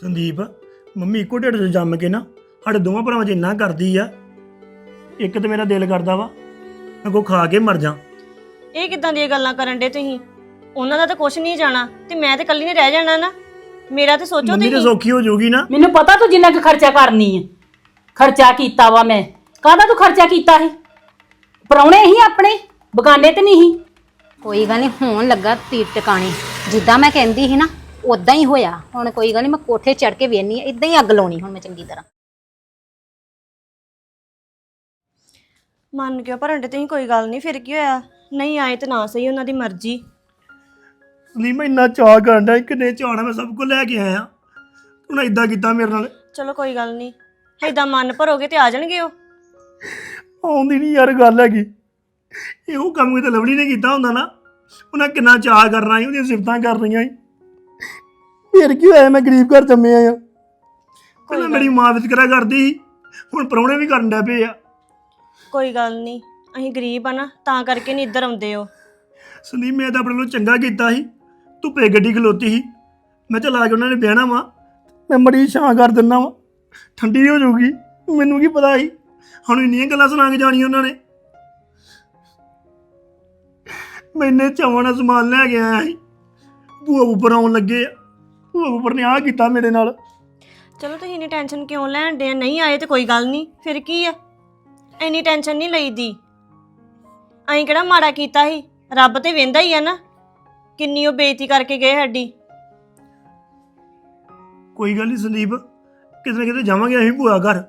Sandeep mummy ਇੱਕੋ ਢਿੱਡ 'ਚ ਜੰਮ ਕੇ ਨਾ ਸਾਡੇ ਦੋਵਾਂ ਭਰਾਵਾਂ 'ਚ ਇੰਨਾ ਕਰਦੀ ਆ। ਇੱਕ ਤੇ ਮੇਰਾ ਦਿਲ ਕਰਦਾ ਵਾ ਮੈਂ ਕੋ ਖਾ ਕੇ ਮਰ ਜਾ ਇਹ ਕਿੱਦਾਂ ਦੀਆਂ ਗੱਲਾਂ ਕਰਨ ਦੇ ਤੁਸੀਂ? ਉਹਨਾਂ ਦਾ ਤਾਂ ਕੁਝ ਨਹੀਂ ਜਾਣਾ ਤੇ ਮੈਂ ਤੇ ਕੱਲੀ ਨੇ ਰਹਿ ਜਾਣਾ ਨਾ। ਮੇਰਾ ਤੇ ਸੋਚੋ ਮੰਮੀ ਤੇ ਤੁਸੀਂ। ਸੌਖੀ ਹੋ ਜਾਊਗੀ ਨਾ। ਮੈਨੂੰ ਪਤਾ ਤੂੰ ਜਿੰਨਾ ਕੁ ਖਰਚਾ ਕਰਨੀ ਹੈ ਖਰਚਾ ਕੀਤਾ ਵਾ ਮੈਂ। ਕਾਹਦਾ ਤੂੰ ਖਰਚਾ ਕੀਤਾ ਹੈ ਪਰੌਣੇ ਹੀ ਆਪਣੇ ਬਗਾਨੇ ਤੇ ਨਹੀਂ ਸੀ? ਕੋਈ ਗੱਲ ਨਹੀਂ ਹੋਣ ਲੱਗਾ ਤੀਰ ਟਿਕਾਣੇ। ਜਿੱਦਾਂ ਮੈਂ ਕਹਿੰਦੀ ਸੀ ਨਾ ਉਦਾਂ ਹੀ ਹੋਇਆ। ਹੁਣ ਕੋਈ ਗੱਲ ਨਹੀਂ ਮੈਂ ਕੋਠੇ ਚੜ ਕੇ ਵੇਖਣੀ ਆ ਇਦਾਂ ਹੀ ਅੱਗ ਲਾਉਣੀ ਹੁਣ ਮੈਂ ਚੰਗੀ ਤਰ੍ਹਾਂ। ਮੰਨ ਕਿਉਂ ਭਰਨ ਦੇ ਤੁਸੀਂ ਕੋਈ ਗੱਲ ਨਹੀਂ ਫਿਰ ਕੀ ਹੋਇਆ? ਨਹੀਂ ਆਏ ਤੇ ਨਾ ਸਹੀ ਉਹਨਾਂ ਦੀ ਮਰਜ਼ੀ। ਮੈਂ ਇੰਨਾ ਚਾਹ ਕਰਨ ਦਾ ਕਿੰਨੇ ਚਾਹਣਾ ਮੈਂ ਸਭ ਕੁਝ ਲੈ ਕੇ ਆਇਆ। ਹੁਣ ਇਦਾਂ ਕੀਤਾ ਮੇਰੇ ਨਾਲ। ਚਲੋ ਕੋਈ ਗੱਲ ਨਹੀਂ ਏਦਾਂ ਮਨ ਭਰੋਗੇ ਤੇ ਆ ਜਾਣਗੇ ਉਹ। ਆਉਂਦੀ ਨਹੀਂ ਯਾਰ ਗੱਲ ਹੈਗੀ। ਇਹੋ ਕੰਮ ਕਿਤੇ ਲਵਲੀ ਨੇ ਕੀਤਾ ਹੁੰਦਾ ਨਾ। ਉਹਨਾਂ ਕਿੰਨਾ ਚਾਹ ਕਰਨਾ ਸੀ ਉਹਦੀਆਂ ਸਿਫਤਾਂ ਕਰਨੀਆਂ ਸੀ। ਫਿਰ ਕੀ ਹੋਇਆ? ਮੈਂ ਗਰੀਬ ਘਰ ਜੰਮਿਆ ਆ ਪਹਿਲਾਂ ਮੇਰੀ ਮਾਂ ਵਿਤਕਰਾ ਕਰਦੀ ਸੀ ਹੁਣ ਪਰੌਣੇ ਵੀ ਕਰਨ ਡੈ ਪਏ ਆ। ਕੋਈ ਗੱਲ ਨਹੀਂ ਅਸੀਂ ਗਰੀਬ ਆ ਨਾ ਤਾਂ ਕਰਕੇ ਨਹੀਂ ਇੱਧਰ ਆਉਂਦੇ ਹੋ ਸੰਦੀਪ ਮੈਂ ਤਾਂ ਆਪਣੇ ਨੂੰ ਚੰਗਾ ਕੀਤਾ ਸੀ। ਧੁੱਪੇ ਗੱਡੀ ਖਲੋਤੀ ਸੀ। ਮੈਂ ਚੱਲ ਆ ਕੇ ਉਹਨਾਂ ਨੇ ਬਹਿਣਾ ਵਾ। ਮੈਂ ਮੜੀ ਛਾਂ ਕਰ ਦਿੰਦਾ ਵਾ। ਠੰਡੀ ਹੋ ਜਾਊਗੀ। ਮੈਨੂੰ ਕੀ ਪਤਾ ਸੀ? ਹੁਣ ਇੰਨੀਆਂ ਗੱਲਾਂ ਸੁਣਾ ਕੇ ਜਾਣੀਆਂ ਉਹਨਾਂ ਨੇ। ਮੈਂ ਇੰਨੇ ਚਾਵਾਂ ਨਾਲ ਸਮਾਨ ਲੈ ਕੇ ਆਇਆ ਸੀ। ਭੂਆ ਉੱਪਰ ਆਉਣ ਲੱਗੇ ਆ। ਉੱਪਰ ਨੇ ਆ ਕੀਤਾ ਮੇਰੇ ਨਾਲ। ਚਲੋ ਤੁਸੀਂ ਇੰਨੀ ਟੈਨਸ਼ਨ ਕਿਉਂ ਲੈਣ ਦੇ ਨਹੀਂ ਆਏ ਤੇ ਕੋਈ ਗੱਲ ਨਹੀਂ ਫਿਰ ਕੀ ਆ? ਇੰਨੀ ਟੈਨਸ਼ਨ ਨਹੀਂ ਲਈਦੀ। ਅਸੀਂ ਕਿਹੜਾ ਮਾੜਾ ਕੀਤਾ ਸੀ? ਰੱਬ ਤੇ ਵੇਂਦਾ ਹੀ ਆ ਨਾ। ਕਿੰਨੀ ਉਹ ਬੇਇੱਜ਼ਤੀ ਕਰਕੇ ਗਏ ਸਾਡੀ। ਕੋਈ ਗੱਲ ਨਹੀਂ ਸੰਦੀਪ ਕਿਤੇ ਨਾ ਕਿਤੇ ਜਾਵਾਂਗੇ ਅਸੀਂ ਭੂਆ ਘਰ।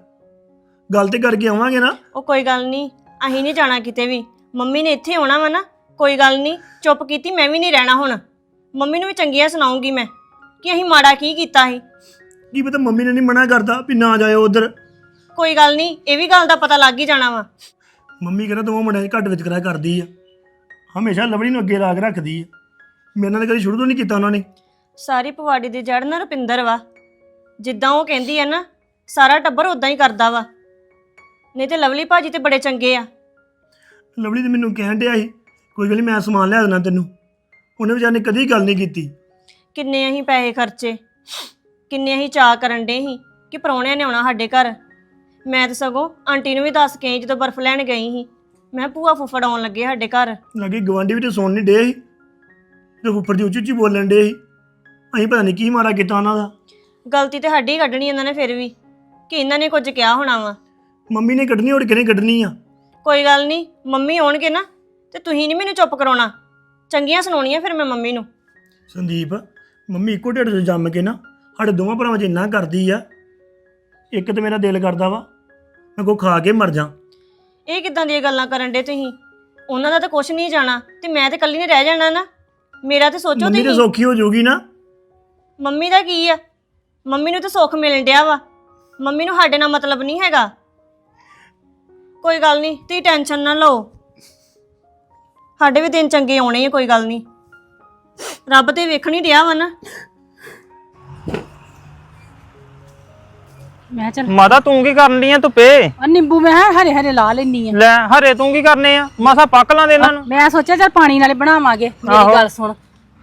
ਗੱਲ ਤੇ ਕਰਕੇ ਆਵਾਂਗੇ ਨਾ। ਉਹ ਕੋਈ ਗੱਲ ਨਹੀਂ ਅਸੀਂ ਨਹੀਂ ਜਾਣਾ ਕਿਤੇ ਵੀ। ਮੰਮੀ ਨੇ ਇੱਥੇ ਆਉਣਾ ਵਾ ਨਾ ਕੋਈ ਗੱਲ ਨਹੀਂ। ਚੁੱਪ ਕੀਤੀ ਮੈਂ ਵੀ ਨਹੀਂ ਰਹਿਣਾ ਹੁਣ। ਮੰਮੀ ਨੂੰ ਵੀ ਚੰਗੀਆਂ ਸੁਣਾਉਂਗੀ ਮੈਂ। ਕਿ ਅਸੀਂ ਮਾੜਾ ਕੀ ਕੀਤਾ ਸੀ? ਕੀ ਪਤਾ ਮੰਮੀ ਨੇ ਨਹੀਂ ਮਨਾ ਕਰਦਾ ਵੀ ਨਾ ਜਾਇਓ ਉਧਰ। ਕੋਈ ਗੱਲ ਨਹੀਂ ਇਹ ਵੀ ਗੱਲ ਦਾ ਪਤਾ ਲੱਗ ਹੀ ਜਾਣਾ ਵਾ। ਮੰਮੀ ਕਹਿੰਦਾ ਦੋਵਾਂ ਮੁੰਡਿਆਂ 'ਚ ਘੱਟ ਵਿਤਕਰਾ ਕਰਦੀ ਆ। ਹਮੇਸ਼ਾ ਲਵੜੀ ਨੂੰ ਅੱਗੇ ਰਾਗ ਰੱਖਦੀ ਆ। ਮੇਰੇ ਨਾਲ ਤਾਂ ਕਦੀ ਸ਼ੁਰੂ ਤੋਂ ਨਹੀਂ ਕੀਤਾ ਉਹਨਾਂ ਨੇ। ਸਾਰੀ ਪਵਾੜੀ ਦੀ ਜੜ ਨਾ ਰੁਪਿੰਦਰ ਵਾ। ਜਿੱਦਾਂ ਉਹ ਕਹਿੰਦੀ ਆ ਨਾ ਸਾਰਾ ਟੱਬਰ ਉਦਾਂ ਹੀ ਕਰਦਾ ਵਾ। ਨਹੀਂ ਤੇ ਲਵਲੀ ਭਾਜੀ ਤੇ ਬੜੇ ਚੰਗੇ ਆ। ਲਵੜੀ ਤੇ ਮੈਨੂੰ ਕਹਿਣ ਡਿਆ ਸੀ ਕੋਈ ਗੱਲ ਨਹੀਂ ਮੈਂ ਸਮਾਨ ਲਿਆ ਦੇਣਾ ਤੈਨੂੰ। ਉਹਨੇ ਵਿਚਾਰ ਨੇ ਕਦੀ ਗੱਲ ਨਹੀਂ ਕੀਤੀ। ਕਿੰਨੇ ਅਸੀਂ ਪੈਸੇ ਖਰਚੇ? ਕਿੰਨੇ ਅਸੀਂ ਚਾਅ ਕਰਨ ਡੇ ਸੀ ਕਿ ਪ੍ਰਾਹੁਣਿਆਂ ਨੇ ਆਉਣਾ ਸਾਡੇ ਘਰ? ਮੈਂ ਤਾਂ ਸਗੋਂ ਆਂਟੀ ਨੂੰ ਵੀ ਦੱਸ ਕੇ ਆਈ ਜਦੋਂ ਬਰਫ਼ ਲੈਣ ਗਈ ਸੀ। ਮੈਂ ਭੂਆ ਫੁੱਫੜ ਆਉਣ ਲੱਗੇ ਸਾਡੇ ਘਰ। ਲੱਗੇ ਗਵਾਂਢੀ ਵੀ ਤੇ ਸੁਣ ਨਹੀਂ ਡੇ ਸੀ। ਤੇ ਉੱਪਰ ਦੀ ਉੱਚੀ ਉੱਚੀ ਬੋਲਣ ਡੇ ਸੀ। ਅਸੀਂ ਪਤਾ ਨਹੀਂ ਕੀ ਮਾਰਾ ਕੀਤਾ ਉਹਨਾਂ ਦਾ। ਗਲਤੀ ਤੇ ਸਾਡੀ ਕੱਢਣੀ ਇਹਨਾਂ ਨੇ ਫਿਰ ਵੀ ਕਿ ਇਹਨਾਂ ਨੇ ਕੁਝ ਕਿਹਾ ਹੋਣਾ ਵਾ। ਮੰਮੀ ਨੇ ਕੱਢਣੀ ਹੋਰ ਕਿਹਨੇ ਕੱਢਣੀ ਆ? ਕੋਈ ਗੱਲ ਨਹੀਂ ਮੰਮੀ ਆਉਣਗੇ ਨਾ ਤੇ ਤੁਸੀਂ ਨਹੀਂ ਮੈਨੂੰ ਚੁੱਪ ਕਰਾਉਣਾ। ਚੰਗੀਆਂ ਸੁਣਾਉਣੀਆਂ ਫਿਰ ਮੈਂ ਮੰਮੀ ਨੂੰ। ਸੰਦੀਪ ਮੰਮੀ ਇੱਕੋ ਢਿੱਡ 'ਚ ਜੰਮ ਕੇ ਨਾ ਸਾਡੇ ਦੋਵਾਂ ਭਰਾਵਾਂ 'ਚ ਇੰਨਾ ਕਰਦੀ ਆ। ਇੱਕ ਤੇ ਮੇਰਾ ਦਿਲ ਕਰਦਾ ਵਾ ਮੈਂ ਕੋ ਖਾ ਕੇ ਮਰ ਜਾ ਇਹ ਕਿੱਦਾਂ ਦੀਆਂ ਗੱਲਾਂ ਕਰਨ ਦੇ ਤੁਸੀਂ? ਉਹਨਾਂ ਦਾ ਤਾਂ ਕੁਝ ਨਹੀਂ ਜਾਣਾ ਤੇ ਮੈਂ ਤੇ ਕੱਲੀ ਨੇ ਰਹਿ ਜਾਣਾ ਨਾ। ਮੇਰਾ ਤੇ ਸੋਚੋ ਮੰਮੀ ਤੇ ਤੁਸੀਂ। ਸੌਖੀ ਹੋ ਜਾਊਗੀ ਨਾ। ਮੰਮੀ ਦਾ ਕੀ ਆ? ਮੰਮੀ ਨੂੰ ਤਾਂ ਸੁੱਖ ਮਿਲਣ ਡਿਆ ਵਾ। ਮੰਮੀ ਨੂੰ ਸਾਡੇ ਨਾਲ ਮਤਲਬ ਨਹੀਂ ਹੈਗਾ। ਕੋਈ ਗੱਲ ਨਹੀਂ ਤੁਸੀਂ ਟੈਨਸ਼ਨ ਨਾ ਲਓ। ਸਾਡੇ ਵੀ ਦਿਨ ਚੰਗੇ ਆਉਣੇ ਆ ਕੋਈ ਗੱਲ ਨਹੀਂ। ਰੱਬ ਤੇ ਵੇਖਣ ਹੀ ਡਿਆ ਵਾ ਨਾ। ਮੈਂ ਚੱਲ ਮਾਤਾ ਤੂੰ ਕੀ ਕਰਨ ਲਈ ਆ ਧੁੱਪੇ? ਆ ਨਿੰਬੂ ਮੈਂ ਕਿਹਾ ਹਰੇ ਹਰੇ ਲਾ ਲੈਣੀ ਆ। ਲੈ ਹਰੇ ਤੂੰ ਕੀ ਕਰਨੇ ਆ? ਮਸਾ ਪੱਕ ਲਾਂ ਦੇ ਇਹਨਾਂ ਨੂੰ। ਮੈਂ ਸੋਚਿਆ ਚੱਲ ਪਾਣੀ ਨਾਲੇ ਬਣਾਵਾਂਗੇ। ਮੇਰੀ ਗੱਲ ਸੁਣ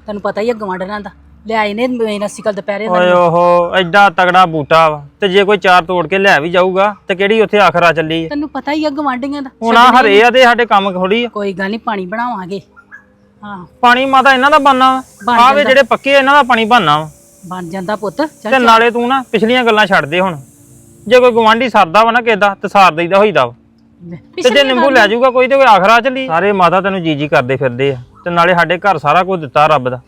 ਤੈਨੂੰ ਪਤਾ ਹੀ ਆ ਗਵਾਂਢਣਾਂ ਦਾ। ਲਿਆਏ ਨੇ ਮੇਰਾ ਸਿਕਲ ਦੁਪਹਿਰੇ ਦਾ ਓਏ ਓਹੋ ਐਡਾ ਤਗੜਾ ਬੂਟਾ ਵਾ। ਤੇ ਜੇ ਕੋਈ ਚਾਰ ਤੋੜ ਕੇ ਲੈ ਵੀ ਜਾਊਗਾ ਤੇ ਕਿਹੜੀ ਉੱਥੇ ਆਖਰਾ ਚੱਲੀ ਆ? ਤੈਨੂੰ ਪਤਾ ਹੀ ਆ ਗਵਾਂਢੀਆਂ ਦਾ। ਹੁਣ ਆ ਹਰੇ ਆ ਤੇ ਸਾਡੇ ਕੰਮ ਥੋੜੀ ਆ। ਕੋਈ ਗੱਲ ਨਹੀਂ ਪਾਣੀ ਬਣਾਵਾਂਗੇ। ਹਾਂ। ਪਾਣੀ ਮਾਤਾ ਇਹਨਾਂ ਦਾ ਬਣਨਾ ਬਣ ਵਾ ਆਵੇ ਜਾਂਦਾ। ਜਿਹੜੇ ਪੱਕੇ ਆ, ਇਹਨਾਂ ਦਾ ਪਾਣੀ ਬਣਨਾ ਵਾ। ਬਣ ਜਾਂਦਾ ਪੁੱਤ ਤੇ ਚੱਲ। ਨਾਲੇ ਤੂੰ ਨਾ ਪਿਛਲੀਆਂ ਗੱਲਾਂ ਛੱਡ ਦੇ ਹੁਣ। ਜੇ ਕੋਈ ਗਵਾਂਢੀ ਸਰਦਾ ਵਾ ਨਾ ਕਿਦਾ ਤੇ ਸਾਰ ਦਈਦਾ ਹੋਈਦਾ ਵਾ। ਤੇ ਜੇ ਨਿੰਬੂ ਲੈ ਜਾਊਗਾ ਕੋਈ ਤੇ ਕੋਈ ਆਖਰਾ ਚੱਲੀ ਸਾਰੇ ਮਾਤਾ ਤੈਨੂੰ ਜੀ ਜੀ ਕਰਦੇ ਫਿਰਦੇ ਆ। ਤੇ ਨਾਲੇ ਸਾਡੇ ਘਰ ਸਾਰਾ ਕੁਝ ਦਿੱਤਾ ਰੱਬ ਦਾ।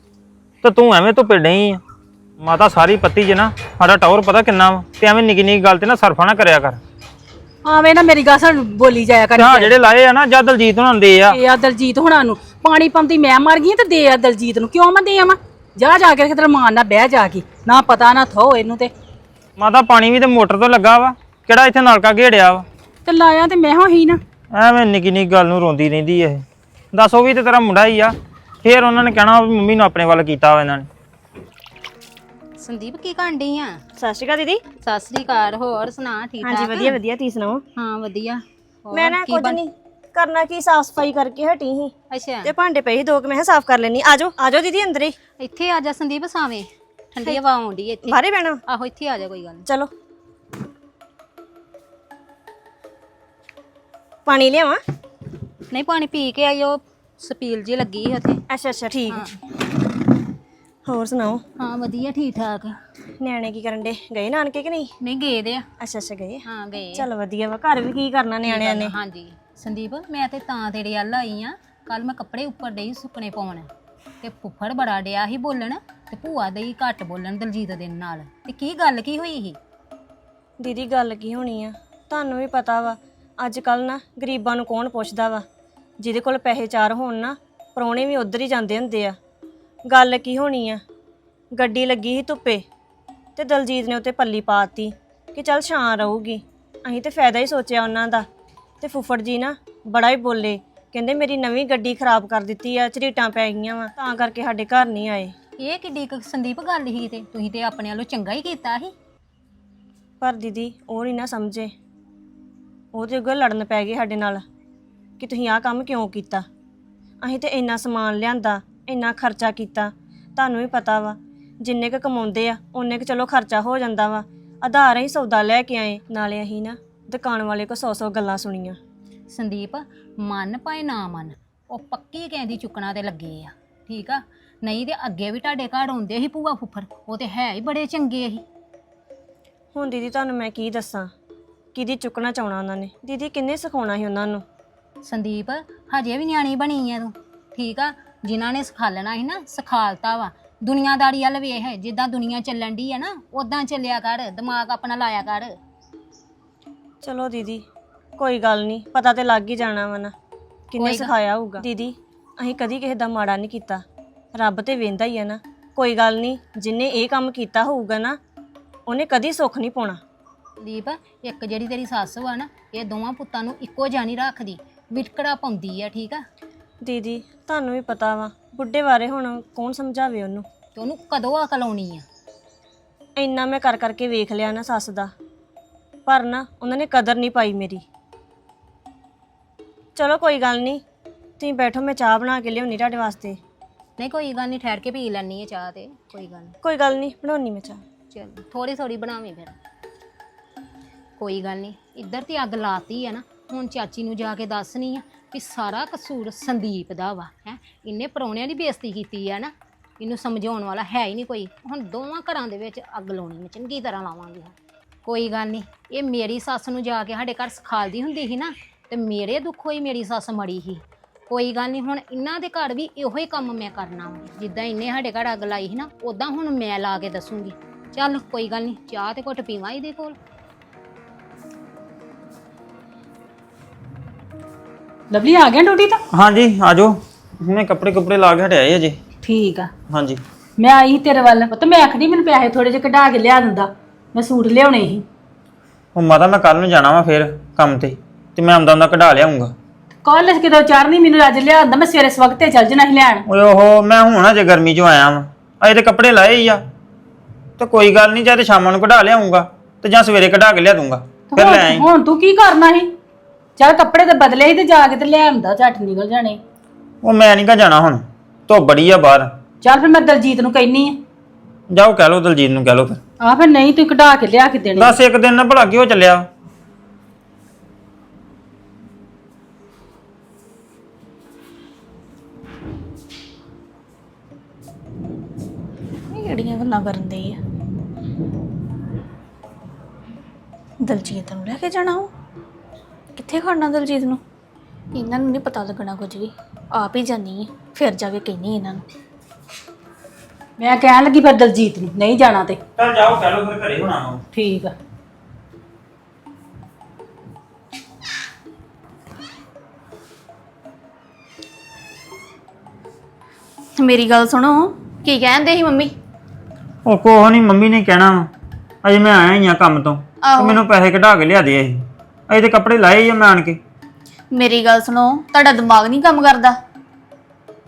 ਤੇ ਤੂੰ ਐਵੇਂ ਧੁੱਪੇ ਨਹੀਂ ਆ। ਮਾਤਾ ਸਾਰੀ ਪੱਤੀ 'ਚ ਨਾ ਸਾਡਾ ਟੌਰ ਪਤਾ ਕਿੰਨਾ ਵਾ। ਤੇ ਐਵੇਂ ਨਿੱਕੀ ਨਿੱਕੀ ਗੱਲ ਤੇ ਨਾ ਸਰਫਾ ਨਾ ਕਰਿਆ ਕਰ। ਆਵੇਂ ਨਾ ਮੇਰੀ ਗੱਲ ਸੁਣ ਬੋਲੀ ਜਾਇਆ ਕਰ। ਤੇ ਹਾਂ ਜਿਹੜੇ ਲਾਏ ਆ ਨਾ ਜਾਂ ਦਲਜੀਤ ਨੂੰ ਦੇ ਆ। ਇਹ ਆ ਦਲਜੀਤ ਹੁਣਾਂ ਨੂੰ। ਪਾਣੀ ਪਾਉਂਦੀ ਮੈਂ ਮਰ ਗਈ ਤੇ ਦੇ ਆ ਦਲਜੀਤ ਨੂੰ। ਕਿਉਂ ਮੈਂ ਦੇ ਆਵਾਂ? ਜਾ ਜਾ ਕੇ ਕਿਤੇ ਮਾਨ ਨਾਲ ਬਹਿ ਜਾ ਕੇ। ਨਾ ਪਤਾ ਨਾ ਥੋ ਇਹਨੂੰ ਤੇ। ਮਾਤਾ ਪਾਣੀ ਵੀ ਤੇ ਮੋਟਰ ਤੋਂ ਲੱਗਾ ਵਾ। ਕਿਹੜਾ ਇੱਥੇ ਨਲਕਾ ਘੇੜਿਆ ਵਾ? ਤੇ ਲਾਇਆ ਤੇ ਮੈਂ ਹੀ ਨਾ। ਐਵੇਂ ਨਿੱਕੀ ਨਿੱਕੀ ਗੱਲ ਨੂੰ ਰੋਂਦੀ ਰਹਿੰਦੀ ਇਹ। ਦੱਸ ਉਹ ਵੀ ਤੇ ਤੇਰਾ ਮੁੰਡਾ ਹੀ ਆ। ਫੇਰ ਉਹਨਾਂ ਨੇ ਕਹਿਣਾ ਵੀ ਮੰਮੀ ਨੂੰ ਆਪਣੇ ਵੱਲ ਕੀਤਾ ਵਾ ਇਹਨਾਂ ਨੇ। ਸੰਦੀਪ ਕੀ ਕਰਨ ਡਈ ਆ? ਸਤਿ ਸ਼੍ਰੀ ਅਕਾਲ ਦੀਦੀ। ਸਤਿ ਸ੍ਰੀ ਅਕਾਲ ਹੋਰ ਸੁਣਾ ਠੀਕ ਹਾਂਜੀ ਠਾਕ? ਵਧੀਆ ਵਧੀਆ। ਤੁਸੀਂ ਸੁਣਾਓ? ਹਾਂ ਵਧੀਆ। ਹੋਰ ਮੈਂ ਨਾ ਕੀ ਕੁਝ ਬਣ- ਨਹੀਂ। ਕਰਨਾ ਕੀ ਸਾਫ਼ ਸਫ਼ਾਈ ਕਰਕੇ ਹਟੀ ਸੀ। ਅੱਛਾ। ਤੇ ਭਾਂਡੇ ਪਏ ਸੀ ਦੋ ਕਿ ਮੈਂ ਕਿਹਾ ਸਾਫ਼ ਕਰ ਲੈਣੀ ਆਜੋ ਆਜੋ ਦੀਦੀ ਅੰਦਰ ਹੀ। ਇੱਥੇ ਆ ਜਾ ਸੰਦੀਪ ਸਾਵੇਂ। ਠੰਡੀ ਹਵਾ ਆਉਂਦੀ ਇੱਥੇ। ਬਾਹਰੇ ਬਹਿਣਾ। ਆਹੋ ਇੱਥੇ ਆ ਜਾ ਕੋਈ ਗੱਲ ਨੀ। ਚਲੋ। ਪਾਣੀ ਲਿਆਵਾਂ? ਨਹੀਂ ਪਾਣੀ ਪੀ ਕੇ ਆਇਓ ਸਪੀਲ ਜੀ ਲੱਗੀ ਸੀ ਉੱਥੇ। ਅੱਛਾ ਅੱਛਾ ਠੀਕ ਹੋਰ ਸੁਣਾਓ? ਹਾਂ ਵਧੀਆ ਠੀਕ ਠਾਕ। ਨਿਆਣੇ ਕੀ ਕਰਨ ਦੇ ਗਏ ਨਾਨਕੇ ਕਿ ਨਹੀਂ? ਨਹੀਂ ਗਏ ਦੇ ਆ। ਅੱਛਾ ਅੱਛਾ ਗਏ। ਹਾਂ ਗਏ ਚਲ ਵਧੀਆ ਵਾ। ਘਰ ਵੀ ਕੀ ਕਰਨਾ ਨਿਆਣਿਆਂ ਨੇ? ਹਾਂਜੀ। ਸੰਦੀਪ, ਮੈਂ ਤੇ ਤਾਂ ਤੇਰੇ ਵੱਲ ਆਈ ਆ। ਕੱਲ ਮੈਂ ਕੱਪੜੇ ਉੱਪਰ ਡਈ ਸੁੱਕਣੇ ਪਾਉਣ। ਤੇ ਫੁੱਫੜ ਬੜਾ ਡਿਆ ਸੀ ਬੋਲਣ ਤੇ ਭੂਆ ਦਈ ਘੱਟ ਬੋਲਣ ਦਲਜੀਤ ਦੇ ਨਾਲ। ਤੇ ਕੀ ਗੱਲ, ਕੀ ਹੋਈ ਸੀ? ਦੀਦੀ, ਗੱਲ ਕੀ ਹੋਣੀ ਆ? ਤੁਹਾਨੂੰ ਵੀ ਪਤਾ ਵਾ ਅੱਜ ਕੱਲ ਨਾ ਗਰੀਬਾਂ ਨੂੰ ਕੌਣ ਪੁੱਛਦਾ ਵਾ? ਜਿਹਦੇ ਕੋਲ ਪੈਸੇ ਚਾਰ ਹੋਣ ਨਾ ਪਰੌਣੇ ਵੀ ਉਧਰ ਹੀ ਜਾਂਦੇ ਹੁੰਦੇ ਆ। ਗੱਲ ਕੀ ਹੋਣੀ ਆ? ਗੱਡੀ ਲੱਗੀ ਸੀ ਧੁੱਪੇ ਤੇ ਦਲਜੀਤ ਨੇ ਉੱਤੇ ਪੱਲੀ ਪਾਤੀ ਕਿ ਚੱਲ ਛਾਂ ਰਹੂਗੀ। ਅਸੀਂ ਤੇ ਫਾਇਦਾ ਹੀ ਸੋਚਿਆ ਉਹਨਾਂ ਦਾ। ਤੇ ਫੁੱਫੜ ਜੀ ਨਾ ਬੜਾ ਹੀ ਬੋਲੇ। ਕਹਿੰਦੇ ਮੇਰੀ ਨਵੀਂ ਗੱਡੀ ਖਰਾਬ ਕਰ ਦਿੱਤੀ ਆ ਝਰੀਟਾਂ ਪੈ ਗਈਆਂ ਵਾ ਤਾਂ ਕਰਕੇ ਸਾਡੇ ਘਰ ਨਹੀਂ ਆਏ। ਇਹ ਕਿੱਡੀ ਕੁ ਸੰਦੀਪ ਗੱਲ ਸੀ ਤੇ ਤੁਸੀਂ ਤੇ ਆਪਣੇ ਵੱਲੋਂ ਚੰਗਾ ਹੀ ਕੀਤਾ ਸੀ। ਪਰ ਦੀਦੀ ਉਹ ਨਹੀਂ ਨਾ ਸਮਝੇ। ਉਹਦੇ ਅੱਗੇ ਲੜਨ ਪੈ ਗਏ ਸਾਡੇ ਨਾਲ ਕਿ ਤੁਸੀਂ ਆਹ ਕੰਮ ਕਿਉਂ ਕੀਤਾ? ਅਸੀਂ ਤੇ ਇੰਨਾ ਸਮਾਨ ਲਿਆਂਦਾ ਇੰਨਾ ਖਰਚਾ ਕੀਤਾ ਤੁਹਾਨੂੰ ਵੀ ਪਤਾ ਵਾ ਜਿੰਨੇ ਕ ਕਮਾਉਂਦੇ ਆ ਉਹਨੇ ਕ ਚਲੋ ਖਰਚਾ ਹੋ ਜਾਂਦਾ ਵਾ। ਆਧਾਰ ਅਸੀਂ ਸੌਦਾ ਲੈ ਕੇ ਆਏ ਨਾਲੇ ਅਸੀਂ ਨਾ ਦੁਕਾਨ ਵਾਲੇ ਕੋ 100-100 ਗੱਲਾਂ ਸੁਣੀਆਂ। ਸੰਦੀਪ ਮੰਨ ਪਾਏ ਨਾ ਮੰਨ। ਉਹ ਪੱਕੀ ਕਹਿੰਦੀ ਚੁੱਕਣਾ ਤੇ ਲੱਗੇ ਆ। ਠੀਕ ਆ? ਨਹੀਂ ਤੇ ਅੱਗੇ ਵੀ ਤੁਹਾਡੇ ਘਰ ਆਉਂਦੇ ਸੀ ਭੂਆ ਫੁੱਫੜ ਉਹ ਤੇ ਹੈ ਹੀ ਬੜੇ ਚੰਗੇ ਸੀ। ਹੁਣ ਦੀਦੀ ਤੁਹਾਨੂੰ ਮੈਂ ਕੀ ਦੱਸਾਂ? ਕਿਹਦੀ ਚੁੱਕਣਾ ਚਾਹਣਾ ਉਹਨਾਂ ਨੇ? ਦੀਦੀ ਕਿੰਨੇ ਸਿਖਾਉਣਾ ਸੀ ਉਹਨਾਂ ਨੂੰ? ਸੰਦੀਪ ਹਜੇ ਵੀ ਨਿਆਣੀ ਬਣੀ ਆ ਤੂੰ। ਠੀਕ ਆ? ਜਿਨ੍ਹਾਂ ਨੇ ਸਿਖਾਲਣਾ ਸੀ ਨਾ ਸਿਖਾਲਤਾ ਵਾ। ਦੁਨੀਆਦਾਰੀ ਵੱਲ ਵੇਖ ਜਿੱਦਾਂ ਦੁਨੀਆ ਚੱਲਣ ਦੀ ਆ ਨਾ ਉਦਾਂ ਚੱਲਿਆ ਕਰ। ਦਿਮਾਗ ਆਪਣਾ ਲਾਇਆ ਕਰ। ਚਲੋ ਦੀਦੀ ਕੋਈ ਗੱਲ ਨਹੀਂ ਪਤਾ ਤੇ ਲੱਗ ਹੀ ਜਾਣਾ ਵਾ ਨਾ। ਕਿੰਨੇ ਕੋਈ ਗੱਲ- ਸਿਖਾਇਆ ਹੋਊਗਾ। ਦੀਦੀ ਅਸੀਂ ਕਦੀ ਕਿਸੇ ਦਾ ਮਾੜਾ ਨਹੀਂ ਕੀਤਾ। ਰੱਬ ਤੇ ਵੇਂਦਾ ਹੀ ਆ ਨਾ। ਕੋਈ ਗੱਲ ਨਹੀਂ ਜਿਨੇ ਇਹ ਕੰਮ ਕੀਤਾ ਹੋਊਗਾ ਨਾ ਉਹਨੇ ਕਦੀ ਸੁੱਖ ਨਹੀਂ ਪਾਉਣਾ। ਦੀਪ ਇੱਕ ਜਿਹੜੀ ਤੇਰੀ ਸੱਸ ਵਾ ਨਾ ਇਹ ਦੋਵਾਂ ਪੁੱਤਾਂ ਨੂੰ ਇੱਕੋ ਜਾਨੀ ਰੱਖਦੀ। ਵਿਟਕੜਾ ਪਾਉਂਦੀ ਆ ਠੀਕ ਆ? ਦੀਦੀ ਤੁਹਾਨੂੰ ਵੀ ਪਤਾ ਵਾ ਬੁੱਢੇ ਬਾਰੇ ਹੁਣ ਕੌਣ ਸਮਝਾਵੇ ਉਹਨੂੰ? ਤੇ ਉਹਨੂੰ ਕਦੋਂ ਅਕਲ ਆਉਣੀ ਆ? ਇੰਨਾ ਮੈਂ ਕਰ ਕਰਕੇ ਵੇਖ ਲਿਆ ਨਾ ਸੱਸ ਦਾ। ਪਰ ਨਾ ਉਹਨਾਂ ਨੇ ਕਦਰ ਨਹੀਂ ਪਾਈ ਮੇਰੀ। ਚਲੋ ਕੋਈ ਗੱਲ ਨਹੀਂ ਤੁਸੀਂ ਬੈਠੋ ਮੈਂ ਚਾਹ ਬਣਾ ਕੇ ਲਿਆਉਣੀ ਤੁਹਾਡੇ ਵਾਸਤੇ। ਨਹੀਂ ਕੋਈ ਗੱਲ ਨਹੀਂ ਠਹਿਰ ਕੇ ਪੀ ਲੈਣੀ ਆ ਚਾਹ ਤੇ ਕੋਈ ਗੱਲ ਨੀ ਕੋਈ ਗੱਲ ਨਹੀਂ ਬਣਾਉਣੀ ਮੈਂ ਚਾਹ। ਚਲ ਥੋੜੀ ਥੋੜੀ ਬਣਾਵੀਂ ਫਿਰ। ਕੋਈ ਗੱਲ ਨਹੀਂ ਇੱਧਰ ਤੇ ਅੱਗ ਲਾਤੀ ਆ ਨਾ ਹੁਣ ਚਾਚੀ ਨੂੰ ਜਾ ਕੇ ਦੱਸਣੀ ਆ ਵੀ ਸਾਰਾ ਕਸੂਰ ਸੰਦੀਪ ਦਾ ਵਾ ਹੈ। ਇਹਨੇ ਪਰੌਣਿਆਂ ਦੀ ਬੇਇੱਜ਼ਤੀ ਕੀਤੀ ਆ ਨਾ ਇਹਨੂੰ ਸਮਝਾਉਣ ਵਾਲਾ ਹੈ ਹੀ ਨਹੀਂ ਕੋਈ। ਹੁਣ ਦੋਵਾਂ ਘਰਾਂ ਦੇ ਵਿੱਚ ਅੱਗ ਲਾਉਣੀ ਮੈਂ ਚੰਗੀ ਤਰ੍ਹਾਂ ਲਾਵਾਂਗੀ ਕੋਈ ਗੱਲ ਨਹੀਂ ਇਹ ਮੇਰੀ ਸੱਸ ਨੂੰ ਜਾ ਕੇ ਸਾਡੇ ਘਰ ਸਿਖਾਲਦੀ ਹੁੰਦੀ ਸੀ ਨਾ ਤੇ ਮੇਰੇ ਦੁੱਖੋਂ ਹੀ ਮੇਰੀ ਸੱਸ ਮੜੀ ਸੀ। ਕੋਈ ਗੱਲ ਨਹੀਂ ਹੁਣ ਇਹਨਾਂ ਦੇ ਘਰ ਵੀ ਇਹੋ ਹੀ ਕੰਮ ਮੈਂ ਕਰਨਾ ਵਾ। ਜਿੱਦਾਂ ਇਹਨੇ ਸਾਡੇ ਘਰ ਅੱਗ ਲਾਈ ਸੀ ਨਾ ਉਦਾਂ ਹੁਣ ਮੈਂ ਲਾ ਕੇ ਦੱਸੂਗੀ। ਚੱਲ ਕੋਈ ਗੱਲ ਨਹੀਂ ਚਾਹ ਤੇ ਘੁੱਟ ਪੀਵਾਂ ਇਹਦੇ ਕੋਲ। ਲਵਲੀ ਆ ਗਿਆ ਡਿਊਟੀ ਤੋਂ? ਹਾਂਜੀ ਆਜੋ ਹੁਣੇ ਕੱਪੜੇ ਕੁਪੜੇ ਲਾ ਕੇ ਹਟਿਆਏ ਅਜੇ। ਠੀਕ ਆ। ਹਾਂਜੀ। ਮੈਂ ਆਈ ਸੀ ਤੇਰੇ ਵੱਲ। ਪੁੱਤ ਮੈਂ ਆਖਦੀ ਮੈਨੂੰ ਪੈਸੇ ਥੋੜੇ ਜਿਹੇ ਕਢਾ ਕੇ ਲਿਆ ਦਿੰਦਾ। ਮੈਂ ਸੂਟ ਲਿਆਉਣੇ ਸੀ। ਉਹ ਮਾਤਾ ਮੈਂ ਕੱਲ ਨੂੰ ਜਾਣਾ ਵਾ ਫਿਰ ਕੰਮ ਤੇ ਤੇ ਮੈਂ ਆਉਂਦਾ ਹੁੰਦਾ ਕਢਾ ਲਿਆਉਂਗਾ। ਕਾਲਜ ਕਿਦੋਂ ਚੜਨੀ ਮੈਨੂੰ ਅੱਜ ਲਿਆ ਦਿੰਦਾ ਮੈਂ ਸਵੇਰੇ ਸਵਖਤੇ ਚੱਲ ਜਣਾ ਸੀ ਲੈਣ। ਓਏ ਉਹ ਮੈਂ ਹੁਣ ਅਜੇ ਗਰਮੀ ਚੋਂ ਆਇਆ ਵਾਂ ਅਜੇ ਤੇ ਕੱਪੜੇ ਲਾਏ ਹੀ ਆ। ਤੇ ਕੋਈ ਗੱਲ ਨਹੀਂ ਜਾਂ ਤੇ ਸ਼ਾਮਾਂ ਨੂੰ ਕਢਾ ਲਿਆਉਂਗਾ ਤੇ ਜਾਂ ਸਵੇਰੇ ਕਢਾ ਕੇ ਲਿਆ ਦੂੰਗਾ ਫਿਰ ਲੈ ਆਈ। ਹੁਣ- ਤੂੰ ਕੀ ਕਰਨਾ ਸੀ? ਚੱਲ ਕੱਪੜੇ ਤੇ ਬਦਲੇ ਸੀ ਤੇ ਜਾ ਕੇ ਤੇ ਲੈ ਆਉਂਦਾ ਝੱਟ ਨਿਕਲ ਜਾਣੇ। ਉਹ ਮੈਂ ਨਹੀਂ ਕਾ ਜਾਣਾ ਹੁਣ ਧੁੱਪ ਬੜੀ ਆ ਬਾਹਰ। ਚੱਲ ਫਿਰ ਮੈਂ ਦਲਜੀਤ ਨੂੰ ਕਹਿਨੀ ਆ। ਜਾਓ ਕਹਿ ਲਓ ਦਲਜੀਤ ਨੂੰ ਕਹਿ ਲਓ ਫਿਰ। ਆ ਫਿਰ ਨਹੀਂ ਤੂੰ ਕਢਾ ਕੇ ਲਿਆ ਕੇ ਦੇਣੇ। ਦੱਸ ਇੱਕ ਦਿਨ ਨਾ ਭਲਾ ਕਿਉਂ ਚੱਲਿਆ? ਇਹ ਕਿਹੜੀਆਂ ਗੱਲਾਂ ਕਰਨ ਦੇ ਆ? ਦਲਜੀਤ ਨੂੰ ਲੈ ਕੇ ਜਾਣਾ ਉਹ? ਕਿੱਥੇ ਖੜਨਾ ਦਲਜੀਤ ਨੂੰ? ਇਹਨਾਂ ਨੂੰ ਨਹੀਂ ਪਤਾ ਲੱਗਣਾ ਕੁਝ ਵੀ। ਆਪ ਹੀ ਜਾਨੀ ਹੈ ਫਿਰ ਜਾ ਕੇ ਕਹਿਨੀ ਇਹਨਾਂ ਨੂੰ। ਮੈਂ ਕਹਿਣ ਲੱਗੀ ਫਿਰ ਦਲਜੀਤ ਨੂੰ ਨਹੀਂ ਜਾਣਾ ਤੇ। ਚੱਲ ਜਾਓ ਕਹਿ ਲਓ ਫਿਰ ਘਰੇ ਹੋਣਾ ਠੀਕ ਆ। ਮੇਰੀ ਗੱਲ ਸੁਣੋ ਕੀ ਕਹਿੰਦੇ ਸੀ ਮੰਮੀ? ਉਹ ਕੋਹ ਨਹੀਂ ਮੰਮੀ ਨੇ ਕਹਿਣਾ ਵਾ। ਅਜੇ ਮੈਂ ਆਇਆ ਹੀ ਆ ਕੰਮ ਤੋਂ ਤੇ ਮੈਨੂੰ ਪੈਸੇ ਕਢਾ ਕੇ ਲਿਆ ਦੇ ਇਹ। ਅਜੇ ਤੇ ਕੱਪੜੇ ਲਾਏ ਹੀ ਆ ਮੈਂ ਆਣ ਕੇ। ਮੇਰੀ ਗੱਲ ਸੁਣੋ ਤੁਹਾਡਾ ਦਿਮਾਗ ਨਹੀਂ ਕੰਮ ਕਰਦਾ।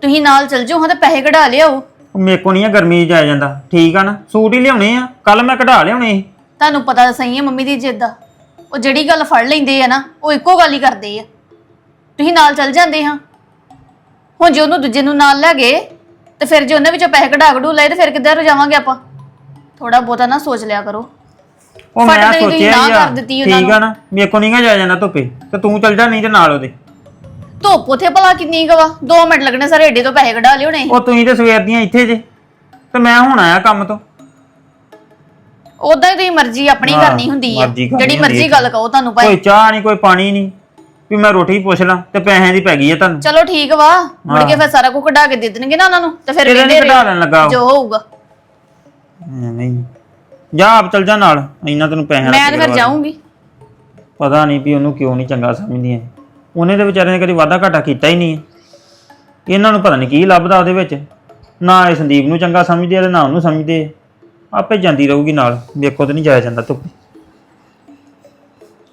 ਤੁਸੀਂ ਨਾਲ ਚਲ ਜਾਓ ਹਾਂ ਤੇ ਪੈਸੇ ਕਢਾ ਲਿਆਓ। ਮੇਰੇ ਕੋ ਨਹੀਂ ਆ ਗਰਮੀ 'ਚ ਜਾਇਆ ਜਾਂਦਾ। ਠੀਕ ਆ ਨਾ? ਸੂਟ ਹੀ ਲਿਆਉਣੇ ਆ। ਕੱਲ ਮੈਂ ਕਢਾ ਲਿਆਉਣੇ ਸੀ। ਤੁਹਾਨੂੰ ਪਤਾ ਤਾਂ ਸਹੀ ਹੈ ਮੰਮੀ ਦੀ ਜਿੱਦ ਦਾ ਉਹ ਜਿਹੜੀ ਗੱਲ ਫੜ ਲੈਂਦੇ ਆ ਨਾ ਉਹ ਇੱਕੋ ਗੱਲ ਹੀ ਕਰਦੇ ਆ। ਤੁਸੀਂ ਨਾਲ ਚੱਲ ਜਾਂਦੇ ਹਾਂ। ਹੁਣ ਜੇ ਉਹਨੂੰ ਦੂਜੇ ਨੂੰ ਨਾਲ ਲੈ ਗਏ ਤੇ ਫਿਰ ਜੇ ਉਹਨਾਂ ਵਿੱਚੋਂ ਪੈਸੇ ਕਢਾ ਕਢੂ ਲਏ ਤੇ ਫਿਰ ਕਿੱਧਰ ਜਾਵਾਂਗੇ ਆਪਾਂ? ਥੋੜਾ ਬਹੁਤਾ ਨਾ ਸੋਚ ਲਿਆ ਕਰੋ। ਉਹ ਫਟ ਮੈਂ ਗਈ, ਤੁਸੀਂ ਸੋਚਿਆ ਨਾ ਆ। ਕਰ ਦਿੱਤੀ ਉਹਨਾਂ ਠੀਕ ਆ ਨਾ। ਮੇਰੇ ਕੋ ਨਹੀਂ ਗਾ ਜਾਇਆ ਜਾਂਦਾ ਧੁੱਪੇ। ਤੇ ਤੂੰ ਚੱਲ ਜਾ ਨਹੀਂ ਤੇ ਨਾਲ ਉਹਦੇ। ਧੁੱਪ ਉਥੇ ਭਲਾ ਕਿੰਨੀ ਗਵਾ 2 ਮਿੰਟ ਲੱਗਣੇ ਸਾਰੇ ਏਡੇ ਤੋਂ ਪੈਸੇ ਕਢਾ ਲਿਓ ਨੇ। ਉਹ ਤੁਸੀਂ ਤੇ ਸਵੇਰ ਦੀਆਂ ਇੱਥੇ ਜੇ। ਤੇ ਮੈਂ ਹੁਣ ਆਇਆ ਕੰਮ ਤੋਂ। ਉਦਾਂ ਹੀ ਤੁਸੀਂ ਮਰਜ਼ੀ ਆਪਣੀ ਹਾਂ, ਕਰਨੀ ਹੁੰਦੀ ਹੈ ਮਰਜ਼ੀ ਕਰਨੀ ਜਿਹੜੀ ਹੁੰਦੀ ਮਰਜ਼ੀ ਹੈ। ਗੱਲ ਕਹੋ ਤੁਹਾਨੂੰ ਭਾਈ। ਕੋਈ ਚਾਹ ਨਹੀਂ ਕੋਈ ਪਾਣੀ ਨਹੀਂ ਵੀ ਮੈਂ ਰੋਟੀ ਪੁੱਛ ਲਾਂ ਤੇ ਪੈਸਿਆਂ ਦੀ ਪੈ ਗਈ ਹੈ ਤੁਹਾਨੂੰ। ਚਲੋ ਠੀਕ ਵਾ। ਮੁੜ ਕੇ ਹਾਂ। ਫਿਰ ਸਾਰਾ ਕੁਝ ਕਢਾ ਕੇ ਦੇ ਦੇਣਗੇ ਨਾ ਉਹਨਾਂ ਨੂੰ ਤੇ ਫਿਰ ਤੇਰੇ ਵੇਂਦੇ ਨੀ। ਕਢਾ ਲੈਣ ਲੱਗਾ ਉਹ। ਜੋ ਹੋਊਗਾ। ਐਵੇਂ ਹੀ ਜਾ ਆਪ ਚੱਲ ਜਾ ਨਾਲ। ਇੰਨਾ ਤੈਨੂੰ ਪੈਸਿਆਂ ਦਾ ਮੈਂ ਤੇ ਫਿਕਰ ਫਿਰ ਵਾ। ਜਾਊਂਗੀ। ਪਤਾ ਨਹੀਂ ਵੀ ਉਹਨੂੰ ਕਿਉਂ ਨਹੀਂ ਚੰਗਾ ਸਮਝਦੀਆਂ। ਉਹਨੇ ਤੇ ਵਿਚਾਰੇ ਨੇ ਕਦੀ ਵਾਧਾ ਘਾਟਾ ਕੀਤਾ ਹੀ ਨਹੀਂ। ਹੈ। ਇਹਨਾਂ ਨੂੰ ਪਤਾ ਨਹੀਂ ਕੀ ਲੱਭਦਾ ਉਹਦੇ ਵਿੱਚ। ਨਾ ਇਹ ਸੰਦੀਪ ਨੂੰ ਚੰਗਾ ਸਮਝਦੇ ਆ ਤੇ ਨਾ ਉਹਨੂੰ ਸਮਝਦੇ ਆ। ਆਪੇ ਜਾਂਦੀ ਰਹੂਗੀ ਨਾਲ। ਵੇਖੋ ਤੇ ਨਹੀਂ ਜਾਇਆ ਜਾਂਦਾ ਧੁੱਪੇ।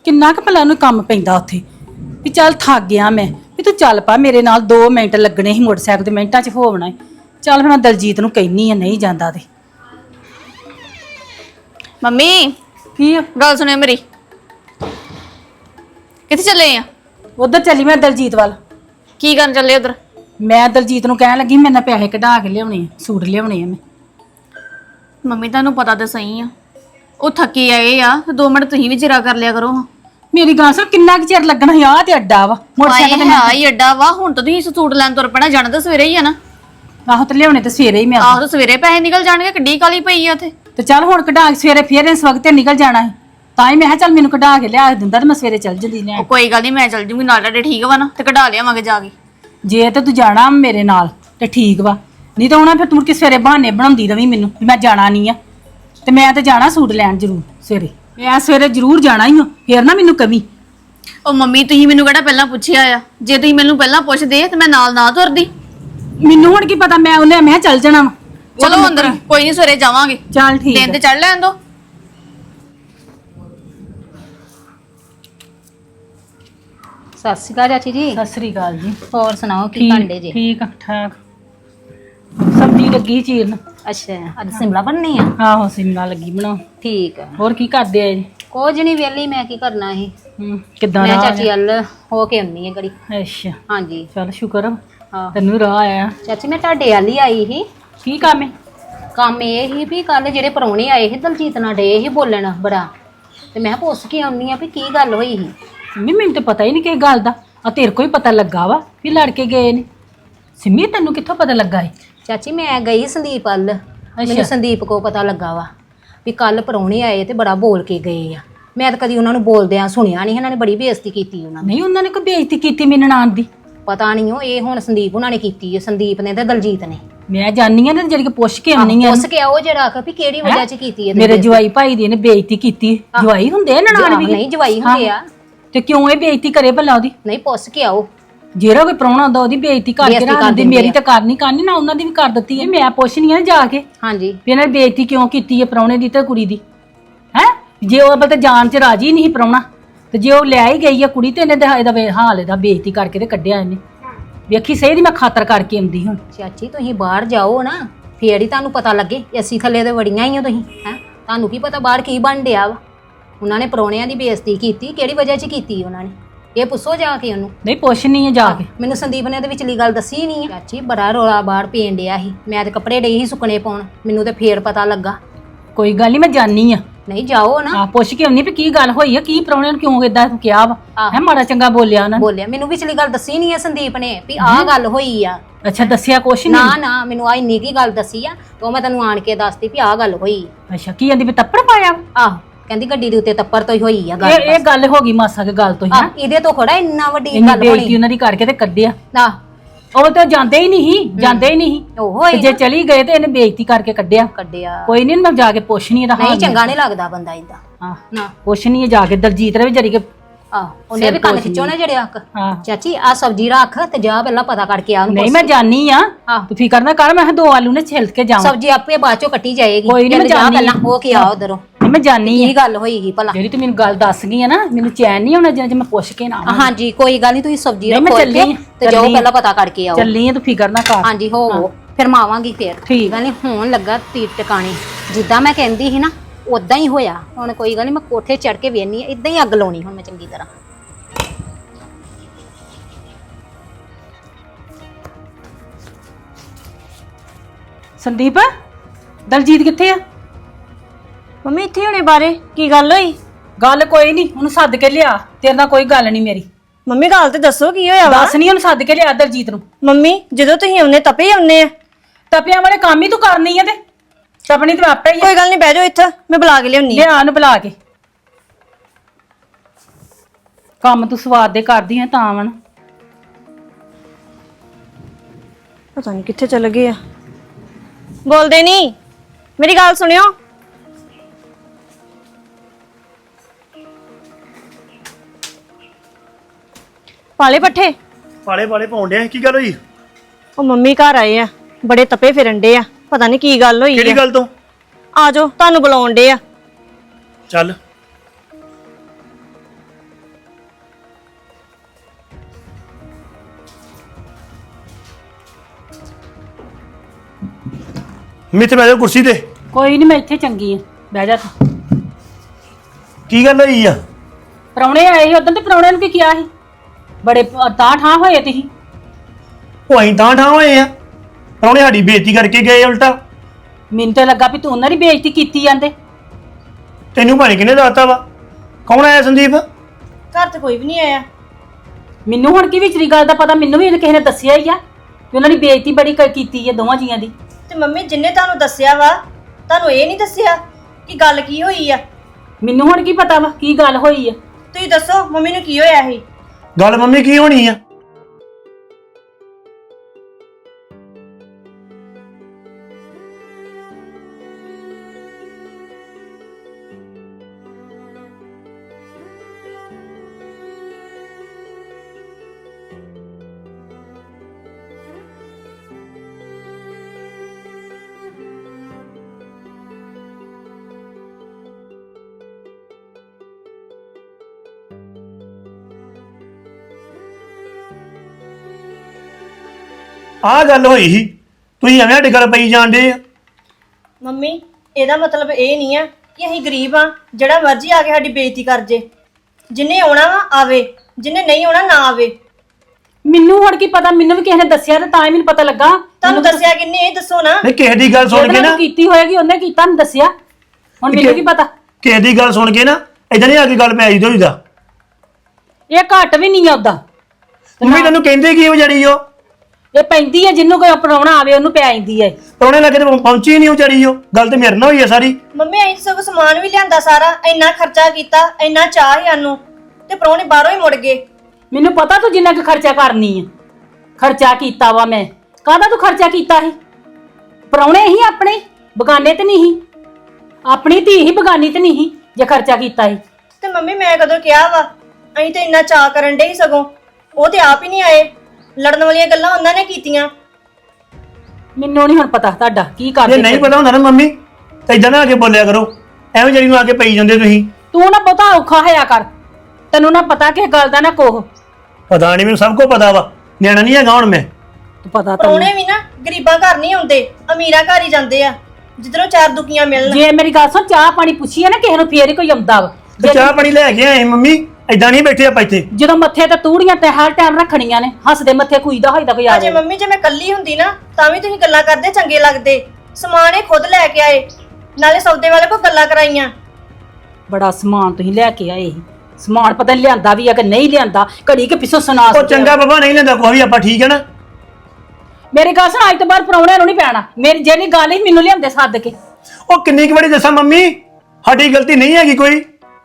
ਕਿੰਨਾ ਕੁ ਭਲਾ ਨੂੰ ਕੰਮ ਪੈਂਦਾ ਉੱਥੇ। ਵੀ ਚੱਲ ਥੱਕ ਗਿਆ ਮੈਂ। ਵੀ ਤੂੰ ਚੱਲ ਪਾ ਮੇਰੇ ਨਾਲ 2 ਮਿੰਟ ਲੱਗਣੇ ਸੀ ਮੋਟਰਸਾਈਕਲ ਤੇ ਮਿੰਟਾਂ 'ਚ ਹੋਵਣਾ ਏ ਚੱਲ ਫਿਰ ਮੈਂ ਦਲਜੀਤ ਨੂੰ ਕਹਿਨੀ ਆ ਨਹੀਂ ਜਾਂਦਾ ਤੇ। ਮੰਮੀ ਕੀ ਗੱਲ ਸੁਣਿਓ ਮੇਰੀ। ਕਿੱਥੇ ਚੱਲੇ ਆ? ਉਧਰ ਚੱਲੀ ਮੈਂ ਦਲਜੀਤ ਵੱਲ। ਕੀ ਕਰਨ ਚੱਲੇ ਉਧਰ? ਮੈਂ ਦਲਜੀਤ ਨੂੰ ਕਹਿਣ ਲੱਗੀ ਮੇਰੇ ਨਾਲ ਪੈਸੇ ਕਢਾ ਕੇ ਲਿਆਉਣੇ ਆ ਸੂਟ ਲਿਆਉਣੇ ਆ ਮੈਂ। ਮੰਮੀ ਤੁਹਾਨੂੰ ਪਤਾ ਤਾਂ ਸਹੀ ਆ। ਉਹ ਥੱਕੇ ਆਏ ਆ ਤੇ 2 ਮਿੰਟ ਤੁਸੀਂ ਵੀ ਜਿਰਾ ਕਰ ਲਿਆ ਕਰੋ। ਮੇਰੀ ਗੱਲ ਸੁਣ ਕਿੰਨਾ ਕੁ ਚਿਰ ਲੱਗਣਾ ਸੀ? ਆਹ ਤੇ ਅੱਡਾ ਵਾ ਮੋਟਰਸਾਈਕਲ ਹਾਏ ਹਾਏ ਏਡਾ ਵਾ। ਹੁਣ ਤਾਂ ਤੁਸੀਂ ਸੂਟ ਲੈਣ ਤੁਰ ਪੈਣਾ ਜਾਣਾ ਤਾਂ ਸਵੇਰੇ ਹੀ ਆ ਨਾ। ਆਹੋ ਤੇ ਲਿਆਉਣੇ ਤੇ ਸਵੇਰੇ ਹੀ ਮੈਂ। ਆਹੋ ਤਾਂ ਸਵੇਰੇ ਪੈਸੇ ਨਿਕਲ ਜਾਣਗੇ ਕਿੱਡੀ ਕਾਲੀ ਪਈ ਆ ਉੱਥੇ। ਤੇ ਚੱਲ ਹੁਣ ਕਢਾ ਕੇ ਸਵੇਰੇ ਫੇਰ ਇਸ ਵਕਤ ਤੇ ਨਿਕਲ ਜਾਣਾ ਹੈ ਤਾਂ ਹੀ ਮੈਂ ਕਿਹਾ ਚੱਲ ਮੈਨੂੰ ਕਢਾ ਕੇ ਲਿਆ ਦਿੰਦਾ ਤੇ ਮੈਂ ਸਵੇਰੇ ਚੱਲ ਜਾਂਦੀ ਉਹ ਕੋਈ ਗੱਲ ਨਹੀਂ ਮੈਂ ਚੱਲ ਜੂੰਗੀ ਨਾਲ ਤੁਹਾਡੇ ਠੀਕ ਵਾ ਨਾ ਤੇ ਕਢਾ ਲਿਆਵਾਂਗੇ ਜਾ ਕੇ। ਜੇ ਤੇ ਤੂੰ ਜਾਣਾ ਮੇਰੇ ਨਾਲ ਤੇ ਠੀਕ ਵਾ। ਨਹੀਂ ਤਾਂ ਉਹਨਾਂ ਫਿਰ ਤੂੰ ਮੁੜ ਕੇ ਸਵੇਰੇ ਬਹਾਨੇ ਬਣਾਉਂਦੀ ਰਵੀ ਮੈਨੂੰ ਵੀ ਮੈਂ ਜਾਣਾ ਨਹੀਂ ਆ। ਤੇ ਮੈਂ ਤੇ ਜਾਣਾ ਸੂਟ ਲੈਣ ਜ਼ਰੂਰ ਸਵੇਰੇ। ਮੈਂ ਸਵੇਰੇ ਜ਼ਰੂਰ ਜਾਣਾ ਹੀ ਆ ਫੇਰ ਨਾ ਮੈਨੂੰ ਕਵੀ। ਉਹ ਮੰਮੀ ਤੁਸੀਂ ਮੈਨੂੰ ਕਿਹੜਾ ਪਹਿਲਾਂ ਪੁੱਛਿਆ ਆ? ਜੇ ਤੁਸੀਂ ਮੈਨੂੰ ਪਹਿਲਾਂ ਪੁੱਛਦੇ ਤੇ ਮੈਂ ਨਾਲ ਨਾ ਤੁਰਦੀ। ਮੈਨੂੰ ਹੁਣ ਕੀ ਪਤਾ ਮੈਂ ਉਹਨੇ ਮੈਂ ਕਿਹਾ ਚੱਲ ਜਾਣਾ ਵਾ। ਚਲੋ ਅੰਦਰ ਕੋਈ ਨਹੀਂ ਸਵੇਰੇ ਜਾਵਾਂਗੇ। ਚੱਲ ਠੀਕ ਦਿਨ ਆ। ਤੇ ਚੜ ਲੈਣ ਦੋ। ਸਤਿ ਸ਼੍ਰੀ ਅਕਾਲ ਚਾਚੀ ਜੀ। ਸਤਿ ਸ੍ਰੀ ਅਕਾਲ ਜੀ। ਹੋਰ ਸੁਣਾਓ ਕੀ ਭਾਂਡੇ ਜੇ? ਠੀਕ ਠਾਕ। ਸਬਜ਼ੀ ਲੱਗੀ ਚੀਰਨ ਅੱਛਾ ਅੱਜ ਸਿਮਲਾ ਬਣਨੀ ਆ? ਆਹੋ ਸਿਮਲਾ ਲੱਗੀ ਬਣਾਉ ਠੀਕ ਆ। ਹੋਰ ਕੀ ਕਰਦੇ ਆ ਜੀ? ਕੁਝ ਨਹੀਂ ਵੇਲੀ ਮੈਂ ਕੀ ਕਰਨਾ ਸੀ। ਹੂੰ ਕਿੱਦਾਂ ਮੈਂ ਚਾਚੀ ਵੱਲ ਹੋ ਕੇ ਆਉਣੀ ਆ ਗੜੀ ਅੱਛਾ। ਹਾਂਜੀ। ਚੱਲ ਸ਼ੁਕਰ ਆ। ਹਾਂ। ਤੈਨੂੰ ਰਾਹ ਆਇਆ। ਚਾਚੀ ਮੈਂ ਤੁਹਾਡੇ ਵੱਲ ਹੀ ਆਈ ਸੀ। ਕੀ ਕੰਮ ਹੈ ਕੰਮ ਇਹ ਸੀ ਵੀ ਕੱਲ ਜਿਹੜੇ ਪਰੌਣੇ ਆਏ ਸੀ ਦਲਜੀਤ ਨਾਲ ਡੇ ਸੀ ਬੋਲਣ ਬੜਾ। ਤੇ ਮੈਂ ਪੁੱਛ ਕੇ ਆਉਣੀ ਆ ਵੀ ਕੀ ਗੱਲ ਹੋਈ ਸੀ। ਸਿੰਮੀ ਮੈਨੂੰ ਤਾਂ ਪਤਾ ਹੀ ਨਹੀਂ ਕਿਸ ਗੱਲ ਦਾ। ਆ ਤੇਰੇ ਕੋਈ ਪਤਾ ਲੱਗਾ ਵਾ ਵੀ ਲੜ ਕੇ ਗਏ ਨੇ। ਸਿੰਮੀ ਤੈਨੂੰ ਕਿੱਥੋਂ ਪਤਾ ਲੱਗਾ ਏ ਚਾਚੀ ਮੈਂ ਗਈ ਸੰਦੀਪ ਵੱਲ। ਮੈਨੂੰ ਸੰਦੀਪ ਕੋ ਪਤਾ ਲੱਗਾ ਵਾ ਵੀ ਕੱਲ ਪਰੌਣੇ ਆਏ ਤੇ ਬੜਾ ਬੋਲ ਕੇ ਗਏ ਆ। ਮੈਂ ਤਾਂ ਕਦੀ ਉਹਨਾਂ ਨੂੰ ਬੋਲਦਿਆਂ ਸੁਣਿਆ ਨਹੀਂ ਇਹਨਾਂ ਨੇ ਬੜੀ ਬੇਇੱਜ਼ਤੀ ਕੀਤੀ ਉਹਨਾਂ ਦੀ। ਨਹੀਂ ਉਹਨਾਂ ਨੇ ਕੋਈ ਬੇਇੱਜ਼ਤੀ ਕੀਤੀ ਮੇਰੇ ਨਾਨ ਦੀ? ਪਤਾ ਨਹੀਂ ਉਹ ਇਹ ਹੁਣ ਸੰਦੀਪ ਉਹਨਾਂ ਨੇ ਕੀਤੀ ਹੈ ਸੰਦੀਪ ਨੇ ਤੇ ਦਲਜੀਤ ਨੇ। ਮੈਂ ਜਾਣੀ ਆ ਨਾ ਜਿਹੜੀ ਕਿ ਪੁੱਛ ਕੇ ਆਉਣੀ ਆ ਪੁੱਛ ਕੇ ਆਓ ਜਿਹੜਾ ਆਖ ਵੀ ਕਿਹੜੀ ਵਜ੍ਹਾ ਚ ਕੀਤੀ ਹੈ ਮੇਰੇ ਜਵਾਈ ਭਾਈ ਦੀ ਨੇ ਬੇਇੱਜ਼ਤੀ ਕੀਤੀ। ਜਵਾਈ ਹੁੰਦੇ ਆ ਨਨਾਣ ਵੀ? ਨਹੀਂ ਜਵਾਈ ਹੁੰਦੇ ਆ। ਤੇ ਕਿਉਂ ਇਹ ਬੇਇੱਜ਼ਤੀ ਕਰੇ ਭਲਾ ਉਹਦੀ? ਨਹੀਂ ਪੁੱਛ ਕੇ ਆਓ। ਜਿਹੜਾ ਕੋਈ ਪ੍ਰਾਹੁਣਾ ਹੁੰਦਾ ਉਹਦੀ ਬੇਇੱਜ਼ਤੀ ਕਰਕੇ ਬੇਇੱਜ਼ਤੀ ਕਰ ਦਿੰਦੇ ਮੇਰੀ ਆ। ਤਾਂ ਕਰਨੀ ਕਰਨੀ ਨਾ ਉਹਨਾਂ ਦੀ ਵੀ ਕਰ ਦਿੱਤੀ ਹੈ ਮੈਂ ਪੁੱਛਣੀ ਆ ਜਾ ਕੇ। ਹਾਂਜੀ। ਵੀ ਇਹਨਾਂ ਨੇ ਬੇਇੱਜ਼ਤੀ ਕਿਉਂ ਕੀਤੀ ਹੈ ਪ੍ਰਾਹੁਣੇ ਦੀ ਤੇ ਕੁੜੀ ਦੀ? ਹੈ? ਜੇ ਉਹ ਅਬਲ ਤੇ ਜਾਣ ਚ ਰਾਜੀ ਨਹੀਂ ਸੀ ਪ੍ਰਾਹੁਣਾ ਤੇ ਜੇ ਉਹ ਲੈ ਹੀ ਗਈ ਹੈ ਕੁੜੀ ਤੇ ਇਹਨੇ ਤਾਂ ਇਹਦਾ ਵੇ- ਹਾਲ ਇਹਦਾ ਬੇਇੱਜ਼ਤੀ ਕਰਕੇ ਤੇ ਕੱਢਿਆ ਇਹਨੇ। ਵੇਖੀ ਸਹੀ ਦੀ ਮੈਂ ਖਾਤਰ ਕਰਕੇ ਆਉਂਦੀ ਹੁਣ। ਚਾਚੀ ਤੁਸੀਂ ਬਾਹਰ ਜਾਓ ਨਾ ਫੇਰ ਹੀ ਤੁਹਾਨੂੰ ਪਤਾ ਲੱਗੇ ਅਸੀਂ ਥੱਲੇ ਤੇ ਵੜੀਆਂ ਹੀ ਹੋ ਤੁਸੀਂ ਹੈ? ਤੁਹਾਨੂੰ ਕੀ ਪਤਾ ਬਾਹਰ ਕੀ ਬਣ ਡਿਆ ਵਾ? ਉਹਨਾਂ ਨੇ ਪਰੌਣਿਆਂ ਦੀ ਬੇਇੱਜ਼ਤੀ ਕੀਤੀ ਕਿਹੜੀ ਵਜ੍ਹਾ 'ਚ ਕੀਤੀ ਉਹਨਾਂ ਨੇ? ਇਹ ਪੁੱਛੋ ਜਾ ਕੇ ਉਹਨੂੰ। ਨਹੀਂ ਪੁੱਛਣੀ ਹੈ ਜਾ ਕੇ। ਮੈਨੂੰ ਸੰਦੀਪ ਨੇ ਇਹਦੇ ਵਿਚਲੀ ਗੱਲ ਦੱਸੀ ਨਹੀਂ ਚਾਚੀ ਬੜਾ ਰੋਲਾ ਬਾਹਰ ਪੇਣ ਡਿਆ ਸੀ। ਮੈਂ ਤੇ ਕੱਪੜੇ ਡਈ ਸੀ ਸੁੱਕਣੇ ਪਾਉਣ। ਮੈਨੂੰ ਤੇ ਫੇਰ ਪਤਾ ਲੱਗਾ। ਕੋਈ ਗੱਲ ਨਹੀਂ ਮੈਂ ਜਾਣੀ ਆ। ਨਹੀਂ ਜਾਓ ਨਾ। ਆ ਪੁੱਛ ਕੇ ਆਉਣੀ ਵੀ ਕੀ ਗੱਲ ਹੋਈ ਆ? ਕੀ ਪ੍ਰਾਹੁਣੇ ਨੂੰ ਕਿਉਂ ਇਦਾਂ ਕਿਹਾ ਵਾ? ਆਹ। ਹੈ ਮਾੜਾ ਚੰਗਾ ਬੋਲਿਆ ਉਹਨਾਂ ਨੇ। ਬੋਲਿਆ। ਮੈਨੂੰ ਵਿਚਲੀ ਗੱਲ ਦੱਸੀ ਨਹੀਂ ਹੈ ਸੰਦੀਪ ਨੇ ਵੀ ਆਹ ਗੱਲ ਹੋਈ ਆ। ਅੱਛਾ ਦੱਸਿਆ ਕੁਛ ਨਾ ਨਹੀਂ? ਨਾ ਮੈਨੂੰ ਆ ਇੰਨੀ ਕੀ ਗੱਲ ਦੱਸੀ ਆ। ਤੇ ਉਹ ਮੈਂ ਤੈਨੂੰ ਆਣ ਕੇ ਦੱਸਤੀ ਵੀ ਆਹ ਗੱਲ ਹੋਈ। ਅੱਛਾ ਕੀ ਕਹਿੰਦੀ ਵੀ ਤੱਪੜ ਪਾਇਆ ਵਾ? ਆਹ। ਕਹਿੰਦੀ ਗੱਡੀ ਦੇ ਉੱਤੇ ਤੱਪਰ ਤੋਂ ਹੀ ਹੋਈ ਆ ਗੱਲ ਇਹ ਇਹ ਗੱਲ ਹੋ ਗਈ ਮਾਸਾ ਕੇ ਗੱਲ ਤੋਂ ਹੀ ਆਹ ਇਹਦੇ ਤੋਂ ਖੜਾ ਇੰਨਾ ਵੱਡੀ ਇੰਨੀ ਗੱਲ ਬੇਇੱਜ਼ਤੀ ਹੋਣੀ ਉਹਨਾਂ ਦੀ ਕਰਕੇ ਤੇ ਕੱਢਿਆ। ਨਾ ਉਹ ਤਾਂ ਜਾਂਦੇ ਹੀ ਨਹੀਂ ਸੀ, ਜਾਂਦੇ ਹੀ ਨਹੀਂ ਸੀ। ਉਹ ਤੇ ਹੋਈ ਜੇ ਚਲੀ ਗਏ ਤੇ ਇਹਨੇ ਬੇਇੱਜ਼ਤੀ ਕਰਕੇ ਕੱਢਿਆ। ਕੱਢਿਆ। ਕੋਈ ਨਹੀਂ ਮੈਂ ਜਾ ਕੇ ਪੁੱਛਣੀ ਇਹਦਾ ਹਾਲ ਨਹੀਂ ਚੰਗਾ ਨਹੀਂ। ਲੱਗਦਾ ਬੰਦਾ ਇਦਾਂ ਹਾਂ। ਨਾ। ਪੁੱਛਣੀ ਜਾ ਕੇ ਦਲਜੀਤ ਰਵੇ ਜਰੀ ਕੇ ਆਹ ਉਹਨੇ ਵੀ ਕੰਨ ਖਿੱਚੋ ਨਾ ਜਿਹੜੇ ਅੱਖ। ਹਾਂ। ਚਾਚੀ ਆ ਸਬਜ਼ੀ ਰੱਖ ਤੇ ਜਾ ਪਹਿਲਾਂ ਪਤਾ ਕਰਕੇ ਆ ਉਹਨੂੰ ਨਹੀਂ ਮੈਂ ਜਾਣੀ ਆ। ਆਹ। ਤੂੰ ਫਿਕਰ ਨਾ ਕਰ ਮੈਂ ਕਿਹਾ ਦੋ ਆਲੂ ਨੇ ਛਿਲਕ ਕੇ ਜਾਵਾਂ। ਸਬਜ਼ੀ ਆਪੇ ਬਾਅਦ ਚੋਂ ਕੱਟੀ ਜਾਏਗੀ। ਕੋਈ ਨੀ, ਮੈਂ ਜਾ ਪਹਿਲਾਂ ਆ। ਹੋ ਕੇ ਆ ਉਧਰੋਂ। ਨਹੀਂ ਮੈਂ ਜਾਣੀ ਆ। ਕੀ ਗੱਲ ਹੋਈਗੀ ਭਲਾ? ਜਿਹੜੀ ਤੂੰ ਮੈਨੂੰ ਗੱਲ ਦੱਸ ਗਈ ਆ ਨਾ ਮੈਨੂੰ ਚੈਨ ਨਹੀਂ ਹੋਣਾ ਜਿੰਨਾ ਚਿਰ ਮੈਂ ਪੁੱਛ ਕੇ ਨਾ ਆਵਾਂ। ਹਾਂਜੀ ਕੋਈ ਗੱਲ ਨਹੀਂ ਤੁਸੀਂ ਸਬਜ਼ੀ ਨਹੀਂ, ਮੈਂ ਰੱਖੋ ਚੱਲੀ ਇੱਥੇ ਆਂ, ਤੇ ਜਾਓ ਚੱਲੀ ਆਂ। ਪਹਿਲਾਂ ਪਤਾ ਕਰਕੇ ਆਓ। ਚੱਲੀ ਆ ਤੂੰ ਫਿਕਰ ਨਾ ਕਰ। ਹਾਂਜੀ ਹੋ ਫਿਰ ਮੈਂ ਆਵਾਂਗੀ ਫਿਰ। ਠੀਕ। ਗੱਲ ਨਹੀਂ ਹੋਣ ਲੱਗਾ ਤੀਰ ਟਿਕਾਣੇ। ਜਿੱਦਾਂ ਮੈਂ ਕਹਿੰਦੀ ਸੀ ਨਾ ਉਦਾਂ ਹੀ ਹੋਇਆ। ਹੁਣ ਕੋਈ ਗੱਲ ਨਹੀਂ ਮੈਂ ਕੋਠੇ ਚੜ ਕੇ ਵੇਖਨੀ ਆ ਇਦਾਂ ਹੀ ਅੱਗ ਲਾਉਣੀ ਹੁਣ ਮੈਂ ਚੰਗੀ ਤਰ੍ਹਾਂ। ਸੰਦੀਪ ਦਲਜੀਤ ਕਿੱਥੇ ਆ? ਮੰਮੀ ਇੱਥੇ ਹੋਣੇ ਬਾਰੇ ਕੀ ਗੱਲ ਹੋਈ? ਗੱਲ ਕੋਈ ਨਹੀਂ ਉਹਨੂੰ ਸੱਦ ਕੇ ਲਿਆ। ਤੇਰੇ ਨਾਲ ਕੋਈ ਗੱਲ ਨਹੀਂ ਮੇਰੀ। ਮੰਮੀ ਗੱਲ ਤੇ ਦੱਸੋ ਕੀ ਹੋਇਆ ਵਾ? ਦੱਸ ਨਹੀਂ ਉਹਨੂੰ ਸੱਦ ਕੇ ਲਿਆ ਦਲਜੀਤ ਨੂੰ। ਮੰਮੀ ਜਦੋਂ ਤੁਸੀਂ ਆਉਨੇ ਤਪੇ ਆਉਨੇ ਆ? ਤਪਿਆਂ ਵਾਲੇ ਕੰਮ ਹੀ ਤੂੰ ਕਰਨੀ ਆ ਤੇ। ਤਪਣੀ ਤੇ ਆਪੇ ਹੀ ਆ। ਕੋਈ ਗੱਲ ਨਹੀਂ ਬਹਿ ਜਾਓ ਇੱਥੇ ਮੈਂ ਬੁਲਾ ਕੇ ਲਿਆਉਣੀ ਲਿਆ ਉਹਨੂੰ ਬੁਲਾ ਕੇ। ਕੰਮ ਤੂੰ ਸਵਾਦ ਦੇ ਕਰਦੀ ਆ ਤਾਂ ਵਣ। ਪਤਾ ਨਹੀਂ ਕਿੱਥੇ ਚਲੇ ਗਏ ਆ। ਬੋਲਦੇ ਨਹੀਂ ਮੇਰੀ ਗੱਲ ਸੁਣਿਓ। ਪਾਲੇ ਪੱਠੇ? ਪਾਲੇ ਪਾਲੇ ਪਾਉਂਦੇ ਕੀ ਗੱਲ ਹੋਈ? ਉਹ ਮੰਮੀ ਘਰ ਆਏ ਆ ਬੜੇ ਤਪੇ ਫਿਰਨ ਡੇ ਆ। ਪਤਾ ਨਹੀਂ ਕੀ ਗੱਲ ਹੋਈ ਕਿਹੜੀ ਆ। ਗੱਲ ਤੋਂ? ਆ ਜਾਓ ਤੁਹਾਨੂੰ ਬੁਲਾਉਣ ਡੇ ਆ। ਚੱਲ। ਮਿੱਥੇ ਬੈਠੋ ਕੁਰਸੀ ਤੇ। ਕੋਈ ਨਹੀਂ ਮੈਂ ਇੱਥੇ ਚੰਗੀ ਆ। ਬਹਿ ਜਾ ਤੂੰ। ਕੀ ਗੱਲ ਹੋਈ ਆ? ਪ੍ਰਾਹੁਣੇ ਆਏ ਸੀ ਉਦੋਂ ਤੇ ਪ੍ਰਾਹੁਣਿਆਂ ਨੂੰ ਕੀ ਕਿਹਾ ਸੀ? ਬੜੇ ਤਾਂ ਠਾਂ ਹੋਏ ਤੁਸੀਂ। ਉਹ ਅਸੀਂ ਤਾਂ ਠਾਂ ਹੋਏ ਆ। ਉਹਨੇ ਸਾਡੀ ਬੇਇੱਜ਼ਤੀ ਕਰਕੇ ਗਏ ਉਲਟਾ। ਮੈਨੂੰ ਤਾਂ ਲੱਗਾ ਵੀ ਤੂੰ ਉਹਨਾਂ ਦੀ ਬੇਇੱਜ਼ਤੀ ਕੀਤੀ ਜਾਂਦੇ। ਤੈਨੂੰ ਭਾਣੇ ਕਿਹਨੇ ਦੱਸਤਾ ਵਾ? ਕੌਣ ਆਇਆ ਸੰਦੀਪ? ਘਰ ਤੇ ਕੋਈ ਵੀ ਨਹੀਂ ਆਇਆ। ਮੈਨੂੰ ਹੁਣ ਕੀ ਵਿਚਰੀ ਗੱਲ ਦਾ ਪਤਾ? ਮੈਨੂੰ ਵੀ ਕਿਸੇ ਨੇ ਦੱਸਿਆ ਹੀ ਆ ਕਿ ਉਹਨਾਂ ਦੀ ਬੇਇੱਜ਼ਤੀ ਬੜੀ ਕ- ਕੀਤੀ ਹੈ ਦੋਵਾਂ ਜੀਆਂ ਦੀ। ਤੇ ਮੰਮੀ ਜਿੰਨੇ ਤੁਹਾਨੂੰ ਦੱਸਿਆ ਵਾ ਤੁਹਾਨੂੰ ਇਹ ਨਹੀਂ ਦੱਸਿਆ ਕਿ ਗੱਲ ਕੀ ਹੋਈ ਆ? ਮੈਨੂੰ ਹੁਣ ਕੀ ਪਤਾ ਵਾ? ਕੀ ਗੱਲ ਹੋਈ ਆ? ਤੁਸੀਂ ਦੱਸੋ ਮੰਮੀ ਨੂੰ ਕੀ ਹੋਇਆ ਸੀ? ਗੱਲ ਮੰਮੀ ਕੀ ਹੋਣੀ ਆ? ਆਹ ਗੱਲ ਹੋਈ ਸੀ। ਤੁਸੀਂ ਐਵੇਂ ਸਾਡੀ ਗੱਲ ਪਈ ਜਾਂਦੇ ਆ। ਮੰਮੀ ਇਹਦਾ ਮਤਲਬ ਇਹ ਨਹੀਂ ਆ ਕਿ ਅਸੀਂ ਗਰੀਬ ਆ ਜਿਹੜਾ ਮਰਜ਼ੀ ਆ ਕੇ ਸਾਡੀ ਬੇਇੱਜ਼ਤੀ ਕਰ ਜੇ। ਜਿੰਨੇ ਆਉਣਾ ਵਾ ਆਵੇ। ਜਿੰਨੇ ਨਹੀਂ ਆਉਣਾ ਨਾ ਆਵੇ। ਮੈਨੂੰ ਹੁਣ ਕੀ ਪਤਾ ਮੈਨੂੰ ਵੀ ਕਿਸੇ ਨੇ ਦੱਸਿਆ ਤੇ ਤਾਂ ਹੀ ਮੈਨੂੰ ਪਤਾ ਲੱਗਾ। ਤੁਹਾਨੂੰ ਦੱਸਿਆ ਕਿੰਨੇ ਇਹ ਦੱਸੋ ਨਾ। ਨਹੀਂ ਕਿਸੇ ਦੀ ਗੱਲ ਸੁਣ ਕੇ ਨਾ ਕੀਤੀ ਹੋਏਗੀ ਉਹਨੇ ਕੀਤਾ ਨਹੀਂ ਦੱਸਿਆ। ਹੁਣ ਮੈਨੂੰ ਕੀ ਪਤਾ? ਕਿਸੇ ਦੀ ਗੱਲ ਸੁਣ ਕੇ ਨਾ ਇਦਾਂ ਨਹੀਂ ਆ ਕੇ ਗੱਲ ਪੈ ਜੀ ਦੋਈਦਾ ਇਹ ਘੱਟ ਵੀ ਨਹੀਂ ਆ ਉਦਾਂ ਮੰਮੀ ਤੈਨੂੰ ਕਹਿੰਦੇ ਕੀ ਵਿਚਾਰੀ ਉਹ? ਇਹ ਪੈਂਦੀ ਹੈ ਜਿੰਨੂੰ ਕੋਈ ਪ੍ਰਾਹੁਣਾ ਆਵੇ ਉਹਨੂੰ ਪੈ ਜਾਂਦੀ ਹੈ ਪਰੋਣੇ ਲੱਗੇ ਤੇ ਪਹੁੰਚੀ ਨਹੀਂ ਵਿਚਾਰੀ ਉਹ। ਗੱਲ ਤੇ ਮੇਰੇ ਨਾਲ ਹੋਈ ਆ ਸਾਰੀ। ਮੰਮੀ ਅਸੀਂ ਸਭ ਸਮਾਨ ਵੀ ਲਿਆਂਦਾ ਸਾਰਾ ਇੰਨਾ ਖਰਚਾ ਕੀਤਾ ਇੰਨਾ ਚਾਹ ਹੀ ਸਾਨੂੰ। ਤੇ ਪਰੋਣੇ ਬਾਹਰੋਂ ਹੀ ਮੁੜ ਗਏ। ਮੈਨੂੰ ਪਤਾ ਤੂੰ ਜਿੰਨਾ ਕੁ ਖਰਚਾ ਕਰਨੀ ਹੈ ਖਰਚਾ ਕੀਤਾ ਵਾ ਮੈਂ। ਕਾਹਦਾ ਤੂੰ ਖਰਚਾ ਕੀਤਾ ਸੀ? ਪ੍ਰਾਹੁਣੇ ਹੀ ਆਪਣੇ ਬਗਾਨੇ ਤੇ ਨਹੀਂ ਸੀ। ਆਪਣੀ ਧੀ ਹੀ ਬਗਾਨੀ ਤੇ ਨਹੀਂ ਸੀ ਜੇ ਖਰਚਾ ਕੀਤਾ ਸੀ। ਤੇ ਮੰਮੀ ਮੈਂ ਕਦੋਂ ਕਿਹਾ ਵਾ? ਅਸੀਂ ਤੇ ਇੰਨਾ ਚਾਹ ਕਰਨ ਡੇ ਹੀ ਸਗੋਂ। ਉਹ ਤੇ ਆਪ ਹੀ ਨਹੀਂ ਆਏ। ਲੜਨ ਵਾਲੀਆਂ ਗੱਲਾਂ ਉਹਨਾਂ ਨੇ ਕੀਤੀਆਂ। ਮੈਨੂੰ ਨਹੀਂ ਹੁਣ ਪਤਾ ਤੁਹਾਡਾ ਕੀ ਜੇ ਕਰਦੇ ਨਹੀਂ ਪਤਾ ਹੁੰਦਾ ਨਾ ਮੰਮੀ ਤਾਂ ਇਦਾਂ ਨਾ ਆ ਕੇ ਬੋਲਿਆ ਕਰੋ। ਐਵੇਂ ਜਿਹੜੀ ਨੂੰ ਆ ਕੇ ਪਈ ਜਾਂਦੇ ਤੁਸੀਂ। ਤੂੰ ਨਾ ਬਹੁਤਾ ਔਖਾ ਹੋਇਆ ਕਰ। ਤੈਨੂੰ ਨਾ ਪਤਾ ਕਿ ਗੱਲ ਦਾ ਨਾ ਕੋਹ। ਪਤਾ ਨਹੀਂ ਮੈਨੂੰ ਸਭ ਕੁਝ ਪਤਾ ਵਾ। ਨਿਆਣਾ ਨਹੀਂ ਹੈਗਾ ਹੁਣ ਮੈਂ। ਤੂੰ ਪਤਾ ਤੈਨੂੰ ਪਰੋਣੇ ਵੀ ਨਾ ਗਰੀਬਾਂ ਘਰ ਨਹੀਂ ਆਉਂਦੇ ਅਮੀਰਾਂ ਘਰ ਹੀ ਜਾਂਦੇ ਆ। ਜਿੱਧਰੋਂ ਚਾਰ ਦੁਕੀਆਂ ਮਿਲਣ। ਜੇ ਮੇਰੀ ਗੱਲ ਸੁਣ ਚਾਹ ਪਾਣੀ ਪੁੱਛੀਏ ਨਾ ਕਿਸੇ ਨੂੰ ਫੇਰ ਹੀ ਕੋਈ ਆਉਂਦਾ ਵਾ। ਤੇ ਚਾਹ ਪਾਣੀ ਲੈ ਕੇ ਆਏ ਮੰਮੀ। ਇਦਾਂ ਨਹੀਂ ਬੈਠੇ ਆਪਾਂ ਇੱਥੇ। ਜਦੋਂ ਮੱਥੇ ਤੇ ਤੂੜੀਆਂ ਤੇ ਹਰ ਟਾਈਮ ਰੱਖਣੀਆਂ ਨੇ ਹੱਸਦੇ ਮੱਥੇ ਖੁਈਦਾ ਹੋਈਦਾ ਕੋਈ ਆ ਅਜੇ ਮੰਮੀ ਜੇ ਮੈਂ ਕੱਲੀ ਹੁੰਦੀ ਨਾ ਤਾਂ ਵੀ ਤੁਸੀਂ ਗੱਲਾਂ ਕਰਦੇ ਚੰਗੇ ਲੱਗਦੇ। ਸਮਾਨ ਇਹ ਖੁਦ ਲੈ ਕੇ ਆਏ। ਨਾਲੇ ਸੌਦੇ ਵਾਲੇ ਕੋ ਗੱਲਾਂ ਕਰਾਈਆਂ। ਬੜਾ ਸਮਾਨ ਤੁਸੀਂ ਲੈ ਕੇ ਆਏ ਸੀ। ਸਮਾਨ ਪਤਾ ਨੀ ਲਿਆਂਦਾ ਵੀ ਆ ਕਿ ਨਹੀਂ ਲਿਆਂਦਾ ਘੜੀ ਕੇ ਪਿੱਛੋਂ ਸੁਣਾ ਉਹ ਸੁਣਿਆ। ਚੰਗਾ ਬਾਬਾ ਨਹੀਂ ਲੈਂਦਾ ਕੋਈ ਵੀ ਆਪਾਂ ਠੀਕ ਹੈ ਨਾ। ਮੇਰੀ ਗੱਲ ਸੁਣ ਅੱਜ ਤੋਂ ਬਾਅਦ ਪ੍ਰਾਹੁਣਿਆਂ ਨੂੰ ਨਹੀਂ ਪੈਣਾ। ਮੇਰੀ ਜਿਹੜੀ ਗੱਲ ਹੀ ਮੈਨੂੰ ਲਿਆਂਦੇ ਸੱਦ ਕੇ। ਉਹ ਕਿੰਨੀ ਕੁ ਵਾਰੀ ਦੱਸਾਂ ਮੰਮੀ ਸਾਡੀ ਗਲਤੀ ਨਹੀਂ ਹੈਗੀ ਕੋਈ।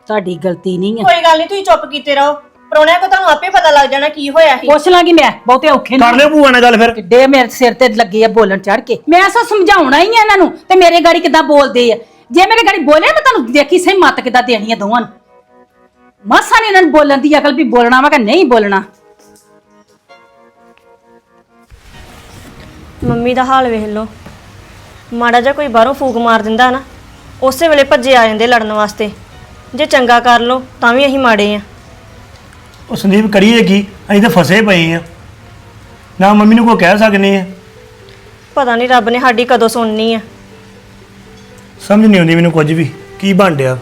ਤੁਹਾਡੀ ਗਲਤੀ ਨਹੀਂ ਹੈ ਕੋਈ ਗੱਲ ਨਹੀਂ ਤੁਸੀਂ ਚੁੱਪ ਕੀਤੇ ਰਹੋ। ਪਰੋਣਿਆਂ ਕੋ ਤੁਹਾਨੂੰ ਆਪੇ ਪਤਾ ਲੱਗ ਜਾਣਾ ਕੀ ਹੋਇਆ ਸੀ। ਪੁੱਛ ਲਾਂਗੀ ਮੈਂ ਬਹੁਤੇ ਔਖੇ ਕਰ ਨਹੀਂ। ਲਿਓ ਭੂਆ ਨਾਲ ਗੱਲ ਫਿਰ। ਕਿੱਡੇ ਮੇਰੇ ਸਿਰ ਤੇ ਲੱਗੇ ਆ ਬੋਲਣ ਚੜ ਕੇ। ਮੈਂ ਸੋ ਸਮਝਾਉਣਾ ਹੀ ਆ ਇਹਨਾਂ ਨੂੰ ਤੇ ਮੇਰੇ ਗਾੜੀ ਕਿੱਦਾਂ ਬੋਲਦੇ ਆ। ਜੇ ਮੇਰੇ ਗਾੜੀ ਬੋਲੇ ਮੈਂ ਤੁਹਾਨੂੰ ਦੇਖੀ ਸਹੀ ਮੱਤ ਕਿੱਦਾਂ ਦੇਣੀ ਆ ਦੋਵਾਂ ਨੂੰ। ਮਾਸਾ ਨਹੀਂ ਇਹਨਾਂ ਨੂੰ ਬੋਲਣ ਦੀ ਅਕਲ ਵੀ ਬੋਲਣਾ ਵਾ ਕਿ ਨਹੀਂ ਬੋਲਣਾ? ਮੰਮੀ ਦਾ ਹਾਲ ਵੇਖ ਲਓ। ਮਾੜਾ ਜਿਹਾ ਕੋਈ ਬਾਹਰੋਂ ਫੂਕ ਮਾਰ ਦਿੰਦਾ ਨਾ ਉਸੇ ਵੇਲੇ ਭੱਜੇ ਆ ਜਾਂਦੇ ਲੜਨ ਵਾਸਤੇ। ਜੇ ਚੰਗਾ ਕਰ ਲੋ ਤਾਂ ਵੀ ਅਸੀਂ ਮਾੜੇ ਆ। ਉਹ ਸੰਦੀਪ ਕਰੀਏ ਕੀ? ਅਸੀਂ ਤਾਂ ਫਸੇ ਪਏ ਆ। ਨਾ ਮੰਮੀ ਨੂੰ ਕੋਈ ਕਹਿ ਸਕਨੇ ਆ। ਪਤਾ ਨਹੀਂ ਰੱਬ ਨੇ ਸਾਡੀ ਕਦੋਂ ਸੁਣਨੀ ਆ। ਸਮਝ ਨਹੀਂ ਆਉਂਦੀ ਮੈਨੂੰ ਕੁਝ ਵੀ। ਕੀ ਬਣ ਡਿਆ?